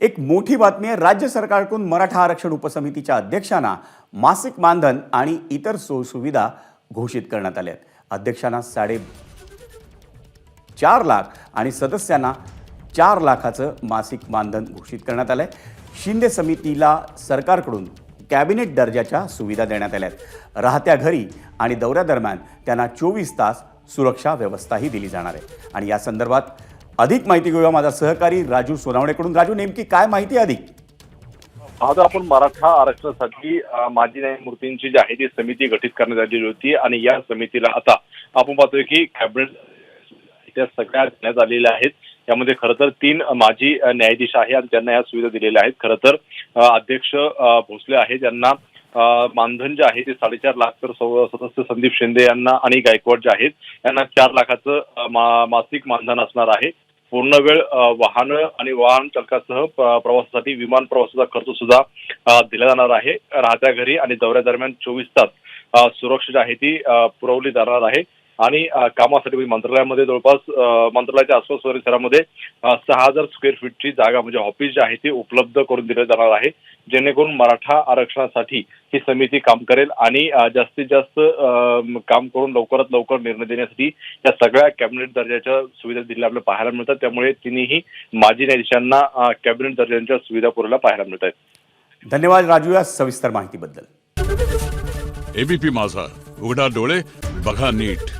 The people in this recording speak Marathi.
एक मोठी बातमी आहे. राज्य सरकारकडून मराठा आरक्षण उपसमितीच्या अध्यक्षांना मासिक मानधन आणि इतर सोयसुविधा घोषित करण्यात आल्या आहेत. अध्यक्षांना साडे चार लाख आणि सदस्यांना चार लाखाचं मासिक मानधन घोषित करण्यात आलं आहे शिंदे समितीला सरकारकडून कॅबिनेट दर्जाच्या सुविधा देण्यात आल्या आहेत. राहत्या घरी आणि दौऱ्यादरम्यान त्यांना चोवीस तास सुरक्षा व्यवस्थाही दिली जाणार आहे. आणि या संदर्भात अधिक माहिती घेऊया माझा सहकारी राजू सोनावणेकडून. राजू नेमकी काय माहिती आहे अधिक? आता आपण मराठा आरक्षणासाठी माजी न्यायमूर्तींची जी आहे ती समिती गठीत करण्यात आलेली होती आणि या समितीला आता आपण पाहतोय की कॅबिनेट त्या सगळ्या देण्यात आलेल्या आहेत. यामध्ये खरं तर तीन माजी न्यायाधीश आहे आणि त्यांना या सुविधा दिलेल्या आहेत. खरं तर अध्यक्ष भोसले आहे ज्यांना मानधन जे आहे ते साडेचार लाख तर सदस्य संदीप शिंदे यांना आणि गायकवाड जे आहेत यांना चार लाखाचं मासिक मानधन असणार आहे. पूर्ण वेळ वाहन आणि वाहन चालकासह प्रवासासाठी विमान प्रवासाचा खर्च सुद्धा दिला जाणार आहे. राहत्या घरी आणि दौऱ्यादरम्यान चोवीस तास सुरक्षा जी आहे ती पुरवली जाणार आहे. आणि कामासाठी म्हणजे मंत्रालयामध्ये जवळपास मंत्रालयाच्या आसपास परिसरामध्ये सहा हजार स्क्वेअर फीटची जागा म्हणजे ऑफिस जी आहे ती उपलब्ध करून दिली जाणार आहे. जेणेकरून मराठा आरक्षणासाठी ही समिती काम करेल आणि जास्तीत जास्त काम करून लवकरात लवकर निर्णय देण्यासाठी या सगळ्या कॅबिनेट दर्जाच्या सुविधा दिलेल्या आपल्याला पाहायला मिळतात. त्यामुळे तिन्ही माजी न्यायाधीशांना कॅबिनेट दर्जाच्या सुविधा पुरवल्या पाहायला मिळत आहेत धन्यवाद राजू या सविस्तर माहितीबद्दल. एबीपी माझा. उघडा डोळे बघा नीट.